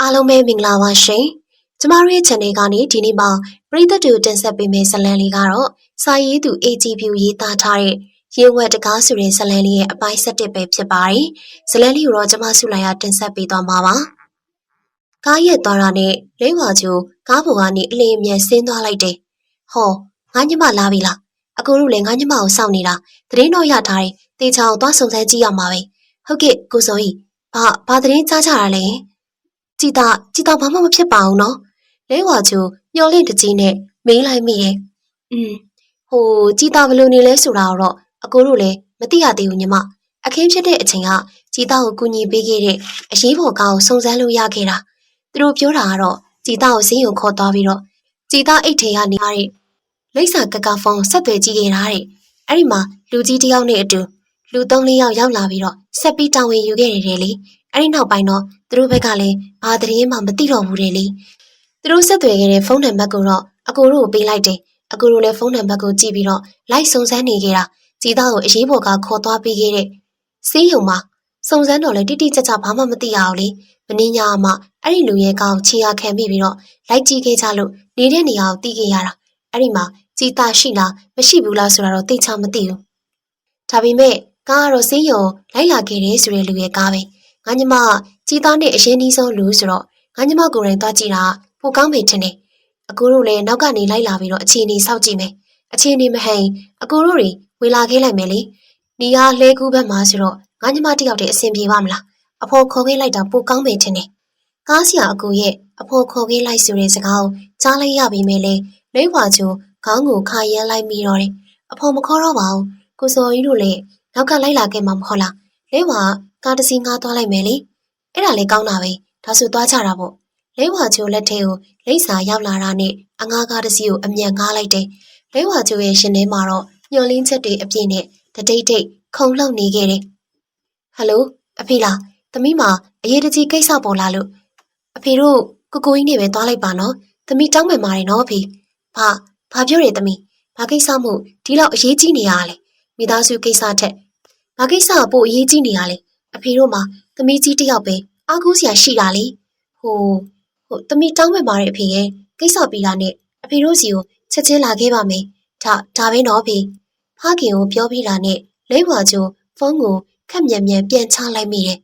အားလုံးပဲမင်္ဂလာပါရှင်။ကျမတို့ရဲ့ channel ကနေဒီနေ့မှာပရိသတ်တွေကိုတင်ဆက်ပေးမယ့်ဇာတ်လမ်းလေးကတော့စာရေးသူ AGP ရေးသားထားတဲ့ရေဝက်တကားဆိုတဲ့ဇာတ်လမ်းလေးရဲ့အပိုင်း7ပဲဖြစ်ပါတယ်။ဇာတ်လမ်းလေးကိုတော့ကျမဆုလိုက်ရတင်ဆက်ပေးသွားမှာပါ။ကားရက်သွားတာနဲ့လိမ့်ဝါချိုကားပေါ်ကနေအလင်းအမြန်ဆင်းသွားလိုက်တယ်။ဟောငါညမလာပြီလား။အကိုတို့လည်းငါညမကိုစောင့်နေတာသတင်းတော့ရထားတယ်။တေချာကိုသွားစုံစမ်းကြည့်ရမှာပဲ။ဟုတ်ကဲ့ကိုစောကြီးဘာဘာသတင်းကြားကြတာလဲ။ ကြည်တာကြည်တာဘာမှမဖြစ်ပါဘူးနော်လဲဝါချိုမျော်လင့်တကြီးနဲ့မေးလိုက်မိရဲ့อืมဟိုကြည်တာဘယ်လိုနေလဲဆိုတာတော့အကိုတို့လည်းမသိရသေးဘူးညီမအခင်းဖြစ်တဲ့အချိန်ကကြည်တာကိုကူညီပေးခဲ့တဲ့အရေးပေါ်ကားကိုစုံစမ်းလို့ရခဲ့တာသူတို့ပြောတာကတော့ကြည်တာကိုဈေးရုံခေါ်သွားပြီးတော့ကြည်တာအိတ်ထဲကနေရတဲ့လိပ်စာကကဖုန်းဆက်သွယ်ကြည့်ခဲ့တာတဲ့အဲ့ဒီမှာလူကြီးတစ်ယောက်နဲ့အတူလူသုံးလေးယောက်ရောက်လာပြီးတော့ဆက်ပြီးတာဝန်ယူခဲ့တယ်လေ အဲ့ဒီနောက်ပိုင်းတော့သူတို့ဘက်ကလည်းဘာသတင်းမှမသိတော့ဘူးတဲ့လေသူတို့ဆက်သွယ်ခဲ့တဲ့ဖုန်းနံပါတ်ကိုတော့အကိုတို့ကိုပေးလိုက်တယ်အကိုတို့လည်းဖုန်းနံပါတ်ကိုကြည့်ပြီးတော့လိုက်စုံစမ်းနေကြတာကြည်သားကိုအရေးပေါ်ကခေါ်သွားပေးခဲ့တဲ့စေးရုံမှာစုံစမ်းတော့လေတိတိကျကျဘာမှမသိရအောင်လေမင်းညာမှအဲ့ဒီလူရဲ့ကောင်းချီရခံပြီးပြီးတော့လိုက်ကြည့်ခဲ့ကြလို့နေတဲ့နေရာကိုတီးခဲ့ရတာအဲ့ဒီမှာကြည်သားရှိလားမရှိဘူးလားဆိုတာတော့သိချမသိဘူးဒါပေမဲ့ကားကတော့စေးရုံလိုက်လာခဲ့တယ်ဆိုတဲ့လူရဲ့ကားပဲ ငါညမကကြီးသားနဲ့အရင်နီးဆုံးလူဆိုတော့ငါညမကိုယ်တိုင်သွားကြည့်တာပိုကောင်းပြီထင်တယ်။အကိုတို့လည်းနောက်ကနေလိုက်လာပြီးတော့အခြေအနေစောင့်ကြည့်မယ်။အခြေအနေမဟန်အကိုတို့တွေဝေလာခဲ့လိုက်မယ်လေ။နီကလဲကူးဘက်မှာဆိုတော့ငါညမတယောက်တည်းအဆင်ပြေပါမလား။အဖေါ်ခေါ်ခဲ့လိုက်တာပိုကောင်းပြီထင်တယ်။ကားဆရာအကိုရဲ့အဖေါ်ခေါ်ခဲ့လိုက်ဆိုတဲ့စကားကိုကြားလိုက်ရပြီမဲ့လေလိမ့်ဝါချိုခေါင်းကိုခါရမ်းလိုက်မိတော့တယ်။အဖေါ်မခေါ်တော့ပါဘူး။ကိုစော်ကြီးတို့လည်းနောက်ကလိုက်လာခဲ့မှာမဟုတ်လား။လိမ့်ဝါ ကားတစ်စီးငါးသွားလိုက်မယ်လေ။အဲ့ဒါလေးကောင်းတာပဲဒါဆိုသွားကြတာပေါ့လဲဝါချိုလက်ထဲကိုလိမ့်စာရောက်လာတာနဲ့အငားကားတစ်စီးကိုအမြန်ငားလိုက်တယ်လဲဝါချိုရဲ့ရှင်ထဲမှာတော့ညှော်လင်းချက်တွေအပြည့်နဲ့တတိတ်တိတ်ခုံလှုပ်နေခဲ့တယ်ဟယ်လိုအဖေလားသမီးမအရေးတကြီးကိစ္စပေါ်လာလို့အဖေတို့ကိုကိုကြီးနေပဲသွားလိုက်ပါနော်သမီးတောင်းပန်ပါတယ်နော်အဖေဘာဘာပြောရသမီးဘာကိစ္စမို့ဒီလောက်အရေးကြီးနေရလဲမိသားစုကိစ္စထက်ဘာကိစ္စပို့အရေးကြီးနေရလဲ အဖေတို့မှာသမီးကြီးတယောက်ပဲအားကိုးစရာရှိတာလေဟိုဟိုသမီးတောင်းပန်ပါတယ်အဖေရဲ့ကိစ္စပြီးတာနဲ့အဖေတို့စီကိုချက်ချင်းလာခဲ့ပါမယ်ဒါဒါပဲနော်အဖေဖခင်ကိုပြောပြီးတာနဲ့လိမ့်ဝါချိုဖုန်းကိုခက်မြန်မြန်ပြန်ချလိုက်မိတယ်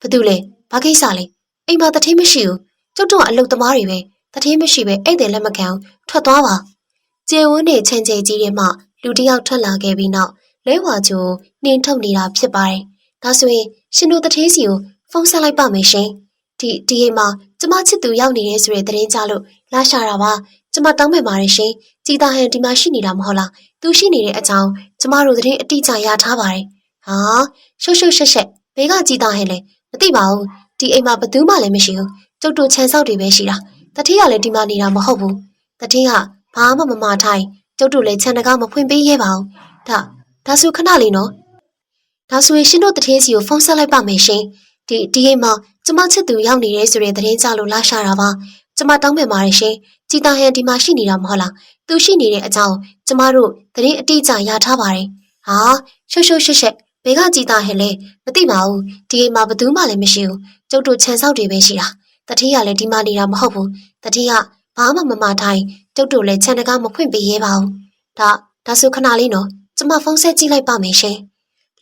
ဘာတူလဲဘာကိစ္စလဲအိမ်မှာတထင်းမရှိဘူးကျုပ်တို့ကအလုပ်သမားတွေပဲတထင်းမရှိပဲအဲ့တယ်လက်မခံထွက်သွားပါကျေဝန်းနဲ့ချန်ချေကြီးတွေမှလူတယောက်ထွက်လာခဲ့ပြီးနောက်လဲဝါချိုနှင်းထုတ်နေတာဖြစ်ပါတယ် ဒါဆိုရင်ရှင်တို့တထေးစီကိုဖုန်းဆက်လိုက်ပါမယ်ရှင်။ဒီဒီအိမ်မှာကျမချစ်သူရောက်နေတယ်ဆိုတဲ့သတင်းကြားလို့လာရှာတာပါ။ကျမတောင်းပန်ပါတယ်ရှင်။ကြည်သာဟန်ဒီမှာရှိနေတာမဟုတ်လား။သူရှိနေတဲ့အကြောင်းကျမတို့သတင်းအတိအကျရထားပါတယ်။ဟာရှုပ်ရှုပ်ရှက်ရှက်ဘဲကကြည်သာဟန်လဲမသိပါဘူး။ဒီအိမ်မှာဘယ်သူမှလည်းမရှိဘူး။ကျုပ်တို့ခြံစောက်တွေပဲရှိတာ။တထေးကလည်းဒီမှာနေတာမဟုတ်ဘူး။တထေးကဘာမှမမထိုင်ကျုပ်တို့လည်းခြံတကားမဖွင့်ပေးရဲပါဘူး။ဒါဒါဆိုခဏလေးနော်။ ဒါဆိုရင်ရှင်တို့တထေးစီကိုဖုန်းဆက်လိုက်ပါမယ်ရှင်။ဒီဒီအိမ်မှာကျမချစ်သူရောက်နေတယ်ဆိုတဲ့သတင်းကြားလို့လာရှာတာပါ။ကျမတောင်းပန်ပါတယ်ရှင်။ကြည်တာဟန်ဒီမှာရှိနေတာမဟုတ်လား။သူရှိနေတဲ့အကြောင်းကျမတို့သတင်းအတိအကျရထားပါတယ်။ဟာရှုပ်ရှုပ်ရှက်ရှက်ဘယ်ကကြည်တာဟန်လဲမသိပါဘူး။ဒီအိမ်မှာဘယ်သူမှလည်းမရှိဘူး။ကျုပ်တို့ခြံစောက်တွေပဲရှိတာ။တထေးကလည်းဒီမှာနေတာမဟုတ်ဘူး။တထေးကဘာမှမမထိုင်ကျုပ်တို့လည်းခြံတကားမဖွင့်ပေးရဲပါဘူး။ဒါဒါဆိုခဏလေးနော်။ကျမဖုန်းဆက်ကြည့်လိုက်ပါမယ်ရှင်။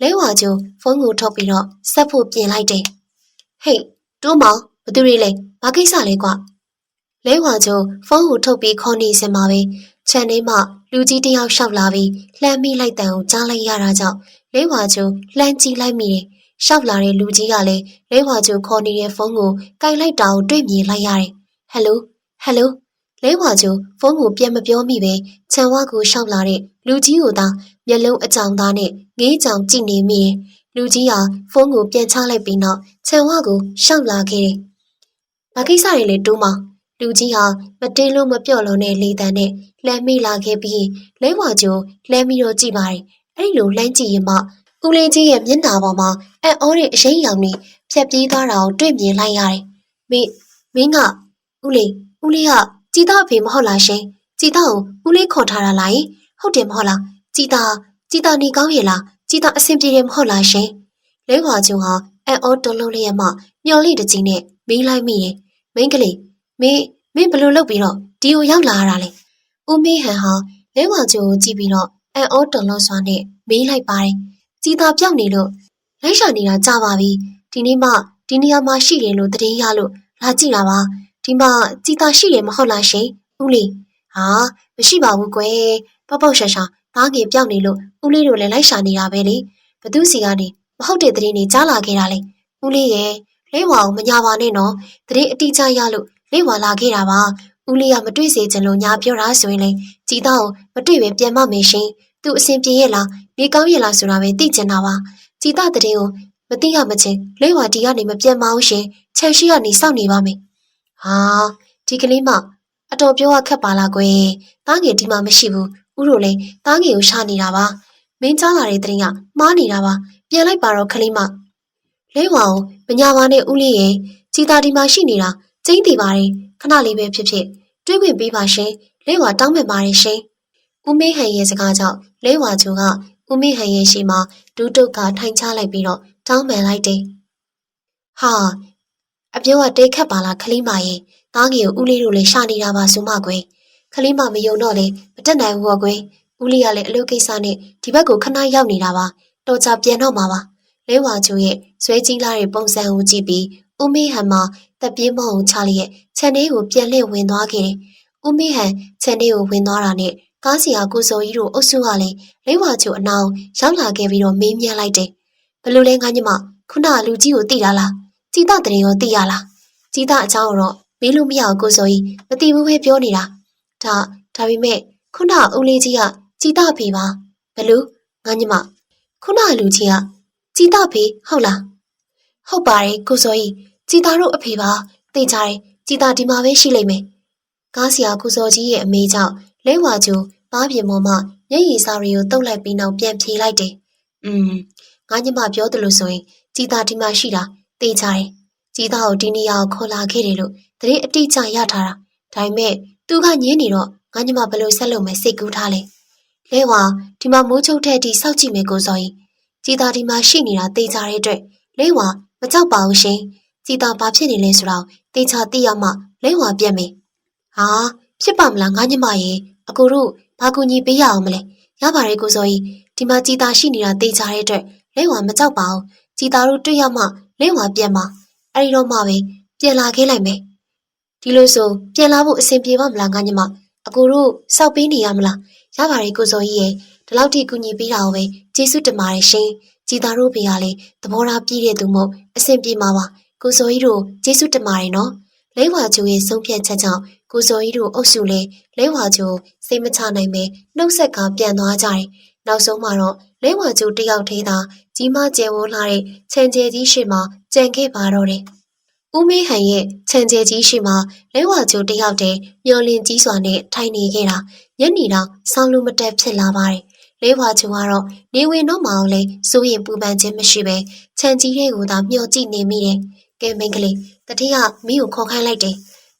လဲဝါကျိုဖုန်းကိုထုတ်ပြီးတော့ဆက်ဖို့ပြင်လိုက်တယ်။ဟေးတိုးမောင်ဘသူတွေလဲဘာကိစ္စလဲကွာ။လဲဝါကျိုဖုန်းကိုထုတ်ပြီးခေါ်နေစင်ပါပဲ။ခြံထဲမှာလူကြီးတစ်ယောက်ရှောက်လာပြီးလှမ်းမိလိုက်တန်ကိုကြားလိုက်ရတာကြောင့်လဲဝါကျိုလှမ်းကြည့်လိုက်မိတယ်။ရှောက်လာတဲ့လူကြီးကလည်းလဲဝါကျိုခေါ်နေတဲ့ဖုန်းကိုကင်လိုက်တာကိုတွေ့မြင်လိုက်ရတယ်။ဟယ်လိုဟယ်လို လဲဝါကျိုဖုန်းကိုပြန်မပြောမိပဲခြံဝါကိုရှောက်လာတဲ့လူကြီးကိုသာမျက်လုံးအကြောင်သားနဲ့ငေးကြောင်ကြည့်နေမိတယ်။လူကြီးဟာဖုန်းကိုပြန်ချလိုက်ပြီးနောက်ခြံဝကိုရှောက်လာခဲ့တယ်။ဘာကိစ္စတွေလဲတိုးမလူကြီးဟာမတင်းလို့မပြော့လို့နဲ့လေတံနဲ့လှမ်းမိလာခဲ့ပြီးလဲဝါကျိုလှမ်းပြီးတော့ကြည့်ပါတယ်။အဲ့လိုလှမ်းကြည့်ရင်မှဦးလေးကြီးရဲ့မျက်နှာပေါ်မှာအံ့ဩတဲ့အရှိန်ရောင်တွေဖြတ်ပြေးသွားတာကိုတွေ့မြင်လိုက်ရတယ်။မင်းမင်းကဦးလေးဦးလေးက ကြည်သားအဖေမဟုတ်လားရှင်။ကြည်သားကိုဦးလေးခေါ်ထားတာလား။ဟုတ်တယ်မဟုတ်လား။ကြည်သားကြည်သားနေကောင်းရဲ့လား။ကြည်သားအဆင်ပြေတယ်မဟုတ်လားရှင်။လဲဝါကျုံဟာအံ့ဩတုံလုံးလေးရမှမျော်လင့်တကြီးနဲ့မီးလိုက်မိတယ်မိန်းကလေးမင်းမင်းဘလို့လုပ်ပြီးတော့ဒီကိုရောက်လာရတာလဲဦးမေဟန်ဟာလဲဝါကျိုကိုကြည့်ပြီးတော့အန်အောတော်လို့စွာနဲ့မေးလိုက်ပါတယ်ကြည်သာပြောက်နေလို့လိုက်ရှာနေတာကြပါပြီဒီနေ့မှဒီနေရာမှာရှိတယ်လို့သတင်းရလို့လာကြည့်တာပါ ဒီမှာကြည်သာရှိတယ်မဟုတ်လားရှင်ဦးလေးဟာမရှိပါဘူးကွယ်ပေါက်ပေါက်ရှာရှာသားငယ်ပြောက်နေလို့ဦးလေးတို့လည်းလိုက်ရှာနေတာပဲလေဘသူစီကနေမဟုတ်တဲ့သတင်းတွေကြားလာခဲ့တာလေဦးလေးရဲ့လေးဝါကိုမညာပါနဲ့နော်သတင်းအတိအကျရလို့လေးဝါလာခဲ့တာပါဦးလေးကမတွေ့စေချင်လို့ညာပြောတာဆိုရင်လေကြည်သားကိုမတွေ့ပဲပြန်မမယ်ရှင်သူအစဉ်ပြေရဲ့လားနေကောင်းရဲ့လားဆိုတာပဲသိချင်တာပါကြည်သားတဲ့ကိုမသိရမချင်းလေးဝါဒီကနေမပြန်မအောင်ရှင်ခြံရှိကနေစောင့်နေပါမယ် ဟာဒီကလေးမအတော်ပြောရခက်ပါလားကွယ်တားငယ်ဒီမှာမရှိဘူးဥတို့လည်းတားငယ်ကိုရှာနေတာပါမင်းကြားလာတဲ့တဲ့ကမှားနေတာပါပြန်လိုက်ပါတော့ခလေးမလေးဝါကိုမညာပါနဲ့ဦးလေးရဲ့ကြည်သားဒီမှာရှိနေတာကျင်းတည်ပါတယ်ခဏလေးပဲဖြစ်ဖြစ်တွေးခွင့်ပေးပါရှင်လေးဝါတောင်းပန်ပါတယ်ရှင်ဦးမေးဟန်ရဲ့စကားကြောင့်လေးဝါချိုကဦးမေးဟန်ရဲ့ရှိမှဒူးတုတ်ကထိုင်ချလိုက်ပြီးတော့တောင်းပန်လိုက်တယ်ဟာ အပြောကတိတ်ခတ်ပါလားခလေးမရဲ့တားငယ်ကိုဦးလေးတို့လည်းရှာနေတာပါဆိုမှကွယ်ခလေးမမယုံတော့လေမတက်နိုင်ဘူးကွယ်ဦးလေးကလည်းအလုပ်ကိစ္စနဲ့ဒီဘက်ကိုခဏရောက်နေတာပါတော်ကြပြန်တော့မှာပါလဲဝါချိုရဲ့ဇွဲကြီးလာတဲ့ပုံစံကိုကြည့်ပြီးဦးမေးဟန်မှာတက်ပြေးမအောင်ချလျက်ခြံထဲကိုပြန်လှည့်ဝင်သွားခဲ့တယ်။ဦးမေးဟန်ခြံထဲကိုဝင်သွားတာနဲ့ကားစီယာကိုစော်ကြီးတို့အုပ်စုကလည်းလိမ့်ဝါချိုအနောင်ရောက်လာခဲ့ပြီးတော့မေးမြန်းလိုက်တယ်။ဘလို့လဲငါညမခုနလူကြီးကိုသိတာလား။ ជីတတရင်ရောသိရလား။ជីတအချောင်းတော့မေးလို့မရအောင်ကိုစော်ကြီးမသိဘူးပဲပြောနေတာ။ဒါဒါပေမဲ့ခုနဦးလေးကြီးကជីတဖေပါ။ဘလို့ငါညမခုနလူကြီးကជីတဖေဟုတ်လား။ဟုတ်ပါတယ်ကိုစော်ကြီးကြည်သားတို့အဖေပါသိကြတယ်ကြည်သားဒီမှာပဲရှိလိမ့်မယ်ကားဆရာကုစောကြီးရဲ့အမေကြောင့်လဲဝါကျူပါးပြင်ပေါ်မှာမျက်ရည်စာတွေကိုတုပ်လိုက်ပြီးနောက်ပြန်ဖြေလိုက်တယ်อืมငါညမပြောသလိုဆိုရင်ကြည်သားဒီမှာရှိတာ သိကြတယ်ကြည်သားကိုဒီနေရာကိုခေါ်လာခဲ့တယ်လို့တရင်အတိအကျရထားတာဒါပေမဲ့သူကညင်းနေတော့ငါညမဘယ်လိုဆက်လုပ်မယ်စိတ်ကူးထားလဲလဲဝါဒီမှာမိုးချုပ်တဲ့ဒီစောက်ကြည့်မယ်ကိုစောကြီးကြည်သားဒီမှာရှိနေတာသိကြတဲ့အတွက်လဲဝါမကြောက်ပါဘူးရှင်ကြည်သာဘာဖြစ်နေလဲဆိုတော့တေချာသိရမှလိမ့်ဝါပြက်မယ်။ဟာဖြစ်ပါမလားငါညမရေအကိုတို့ဘာကူညီပေးရအောင်မလဲ။ရပါတယ်ကိုစောကြီးဒီမှာကြည်သာရှိနေတာတေချာတဲ့အတွက်လိမ့်ဝါမကြောက်ပါဘူး။ကြည်သာတို့တွေ့ရမှ လိမ့်ဝါပြက်မှာအဲ့ဒီတော့မှပဲပြန်လာခဲ့လိုက်မယ်။ဒီလိုဆိုပြန်လာဖို့အဆင်ပြေပါမလားငါညမအကိုတို့စောက်ပေးနေရမလား။ရပါတယ်ကိုစောကြီးရေဒီလောက်ထိကူညီပေးတာကိုပဲကျေးဇူးတင်ပါတယ်ရှင်။ကြည်သာတို့ဖေကလည်းသဘောထားပြည့်တဲ့သူမို့အဆင်ပြေမှာပါ။ကိုစောကြီးတို့ကျေးဇူးတင်ပါတယ်နော်လဲဝါချိုရဲ့ဆုံးဖြတ်ချက်ကြောင့်ကိုစောကြီးတို့အုပ်စုလေးလဲဝါချိုစိတ်မချနိုင်ပဲနှုတ်ဆက်ကပြန်သွားကြတယ်နောက်ဆုံးမှာတော့ လဲဝါချိုတယောက်သေးသာကြီးမကျဲဝန်းလာတဲ့ခြံကျဲကြီးရှိမှကြံခဲ့ပါတော့တယ်ဦးမေးဟန်ရဲ့ခြံကျဲကြီးရှိမှလဲဝါချိုတယောက်တည်းမျောလင်းကြီးစွာနဲ့ထိုင်နေခဲ့တာညနေတော့ဆောင်းလူမတက်ဖြစ်လာပါတယ်လဲဝါချူကတော့နေဝင်တော့မအောင်လဲစိုးရင်ပူပန်ခြင်းမရှိပဲခြံကြီးရဲ့ကိုသာမျောကြည့်နေမိတယ်ကဲမိန်းကလေးတတိယမင်းကိုခေါ်ခိုင်းလိုက်တယ်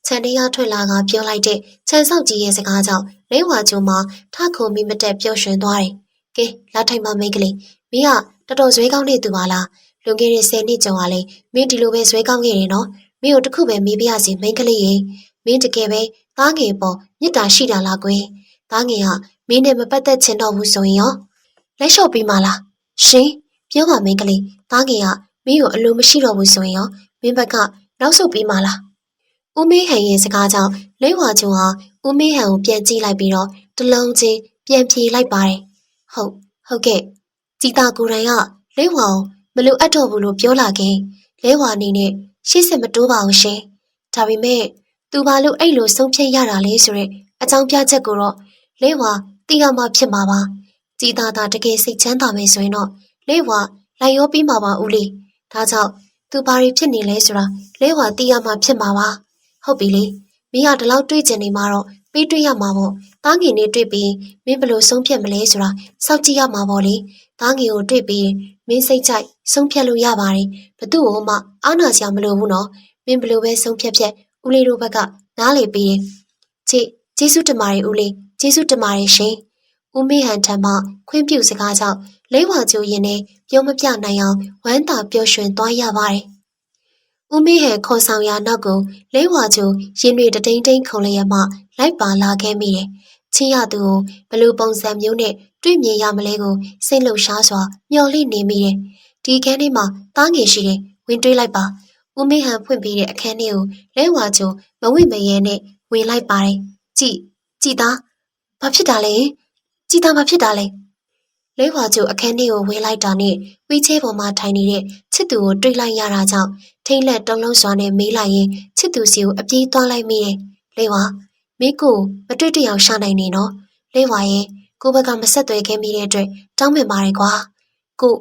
ခြံတရားထွက်လာကပြောလိုက်တဲ့ခြံဆောက်ကြီးရဲ့စကားကြောင့်လဲဝါကျုံမှာထခုံမိမတက်ပျော်ရွှင်သွားတယ် ကဲလာထိုင်ပါမိန်းကလေးမင်းကတော်တော်ဇွဲကောင်းနေသူပါလားလွန်ခဲ့တဲ့10နှစ်ကျော်ကလည်းမင်းဒီလိုပဲဇွဲကောင်းခဲ့တယ်နော်မင်းတို့တခုပဲမေးပြရစီမိန်းကလေးရေမင်းတကယ်ပဲသားငယ်ပေါ်မြစ်တာရှိတာလားကွယ်သားငယ်ကမင်းနဲ့မပတ်သက်ချင်တော့ဘူးဆိုရင်ရောလက်လျှော့ပြီးမှလားရှင်ပြောပါမိန်းကလေးသားငယ်ကမင်းကိုအလိုမရှိတော့ဘူးဆိုရင်ရောမင်းဘက်ကနောက်ဆုတ်ပြီးမှလားဦးမေးဟန်ရဲ့စကားကြောင့်လဲဝါချုံဟာဦးမေးဟန်ကိုပြန်ကြည့်လိုက်ပြီးတော့တလုံးချင်းပြန်ပြေးလိုက်ပါတယ် ဟုတ်ဟုတ်ကဲ့ကြည်တာကိုယ်တိုင်ကလဲဝါကိုမလိုအပ်တော့ဘူးလို့ပြောလာခင်လဲဝါအနေနဲ့ရှေ့ဆက်မတိုးပါဘူးရှင်ဒါပေမဲ့သူဘာလို့အဲ့လိုဆုံးဖြတ်ရတာလဲဆိုရက်အကြောင်းပြချက်ကိုတော့လဲဝါသိရမှဖြစ်မှာပါကြည်တာတာတကယ်စိတ်ချမ်းသာမယ်ဆိုရင်တော့လဲဝါလိုက်ရောပြီးမှာပါဦးလေးဒါကြောင့်သူဘာတွေဖြစ်နေလဲဆိုတာလဲဝါသိရမှဖြစ်မှာပါဟုတ်ပြီလေမင်းကဒီလောက်တွေးကျင်နေမှာတော့ ပြီးတွေးရမှာပေါ့တားငင်နဲ့တွေ့ပြီးမင်းဘလို့ဆုံးဖြတ်မလဲဆိုတာစောင့်ကြည့်ရမှာပေါ့လေတားငင်ကိုတွေ့ပြီးမင်းစိတ်ကြိုက်ဆုံးဖြတ်လို့ရပါတယ်ဘသူ့ကိုမှအားနာစရာမလိုဘူးနော်မင်းဘလို့ပဲဆုံးဖြတ်ဖြတ်ဦးလေးတို့ဘက်ကနားလေပြီးချစ်ကျေးဇူးတင်ပါတယ်ဦးလေးကျေးဇူးတင်ပါတယ်ရှင်ဦးမေဟန်ထံမှခွင့်ပြုစကားကြောင့်လဲဝါကျိုရင်နဲ့ပြောမပြနိုင်အောင်ဝမ်းသာပျော်ရွှင်သွားရပါတယ်ဦးမေဟန်ခေါ်ဆောင်ရာနောက်ကိုလဲဝါချိုရင်တွေတတိန်တိန်ခုံလျက်မှ လိုက်ပါလာခဲ့မိတယ်။ချင်းရသူကိုဘလို့ပုံစံမျိုးနဲ့တွေ့မြင်ရမလဲကိုစိတ်လှုပ်ရှားစွာမျော်လင့်နေမိတယ်။ဒီခန်းထဲမှာတားငယ်ရှိတယ်ဝင်တွေးလိုက်ပါ။ဦးမေဟန်ဖွင့်ပြီးတဲ့အခန်းထဲကိုလဲဝါချိုမဝိမရဲနဲ့ဝင်လိုက်ပါတယ်။ကြည်ကြည်သားဘာဖြစ်တာလဲ။ကြည်သားဘာဖြစ်တာလဲ။လဲဝါချိုအခန်းထဲကိုဝင်လိုက်တာနဲ့ဝီချဲပေါ်မှာထိုင်နေတဲ့ချစ်သူကိုတွေ့လိုက်ရတာကြောင့်ထိမ့်လက်တုံးလုံးစွာနဲ့မေးလိုက်ရင်ချစ်သူစီကိုအပြေးသွားလိုက်မိတယ်။လဲဝါ မိကိုမတွေ့တယောက်ရှာနိုင်နေနော်။လဲဝါရဲ့ကိုဘက်ကမဆက်သွဲခဲ့မိတဲ့အတွက်တောင်းပန်ပါတယ်ကွာ။ကို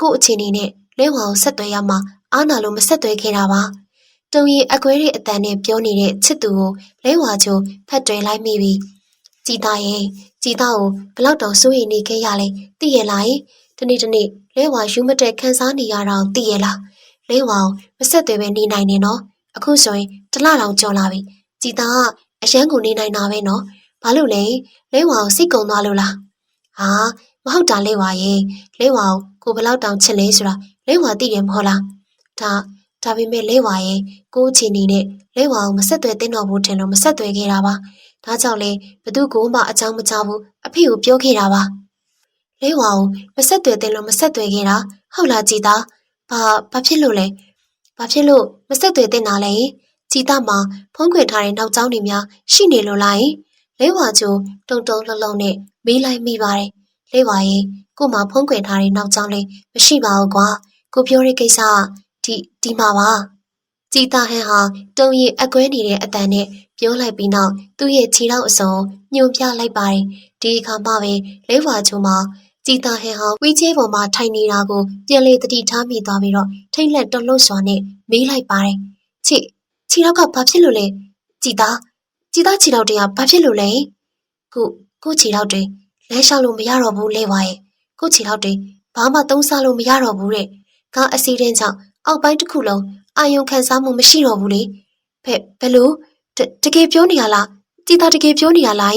ကိုအခြေအနေနဲ့လဲဝါကိုဆက်သွဲရမှာအားနာလို့မဆက်သွဲခဲ့တာပါ။တုံရီအကွဲရဲ့အတန်နဲ့ပြောနေတဲ့ချစ်သူကိုလဲဝါချိုဖတ်တွယ်လိုက်မိပြီ။ကြည်သားရဲ့ကြည်သားကိုဘလောက်တောင်စိုးရိမ်နေခဲ့ရလဲသိရလား။ဒီနေ့ဒီနေ့လဲဝါယူမတဲ့ခန်းစားနေရတာကိုသိရလား။လဲဝါကိုမဆက်သွဲပဲနေနိုင်နေနော်။အခုဆိုရင်တလတောင်ကြော်လာပြီ။ကြည်သားက အရန်ကိုနေနိုင်တာပဲနော်။ဘာလို့လဲလဲဝါကိုစိတ်ကုံသွားလို့လား။ဟာမဟုတ်တာလဲဝါရဲ့လဲဝါကိုကိုဘလောက်တောင်ချစ်လဲဆိုတာလဲဝါသိတယ်မဟုတ်လား။ဒါဒါပေမဲ့လဲဝါရဲ့ကိုအချင်းနေနဲ့လဲဝါကိုမဆက်သွဲတင်းတော်ဘူးထင်လို့မဆက်သွဲခဲ့တာပါ။ဒါကြောင့်လေဘသူကိုမှအကြောင်းမကြားဘူးအဖေကိုပြောခဲ့တာပါ။လဲဝါကိုမဆက်သွဲတင်းလို့မဆက်သွဲခဲ့တာဟုတ်လားကြည်သား။ဘာဘာဖြစ်လို့လဲ။ဘာဖြစ်လို့မဆက်သွဲတင်းတာလဲ။ ကြည်သားမှာဖုံးခွေထားတဲ့နောက်ကျောင်းတွေများရှိနေလို့လား။လဲဝါချိုတုံတုံလှုပ်လှုပ်နဲ့မေးလိုက်မိပါတယ်။လဲဝါရဲ့ကို့မှာဖုံးခွေထားတဲ့နောက်ကျောင်းလေးမရှိပါဘူးကွာ။ကိုပြောတဲ့ကိစ္စကဒီဒီမှာပါ။ကြည်သားဟန်ဟာတုံရီအကွဲနေတဲ့အတန်နဲ့ပြောလိုက်ပြီးနောက်သူ့ရဲ့ခြေထောက်အစုံညှို့ပြလိုက်ပါတယ်။ဒီအခါမှပဲလဲဝါချိုမှာကြည်သားဟန်ဟာဝီချဲပေါ်မှာထိုင်နေတာကိုပြန်လေတတိထားမိသွားပြီးတော့ထိတ်လက်တုန်လှုပ်စွာနဲ့မေးလိုက်ပါတယ်။ချစ် ခြေထောက်ကဘာဖြစ်လို့လဲကြည်သားကြည်သားခြေထောက်တွေကဘာဖြစ်လို့လဲကိုကိုခြေထောက်တွေလဲလျှောက်လို့မရတော့ဘူးလဲဝါရဲ့ကိုခြေထောက်တွေဘာမှသုံးစားလို့မရတော့ဘူးတဲ့ကားအစီးတဲ့ကြောင့်အောက်ပိုင်းတစ်ခုလုံးအာယုံခံစားမှုမရှိတော့ဘူးလေဘယ်ဘယ်လိုတကယ်ပြောနေရလားကြည်သားတကယ်ပြောနေရလား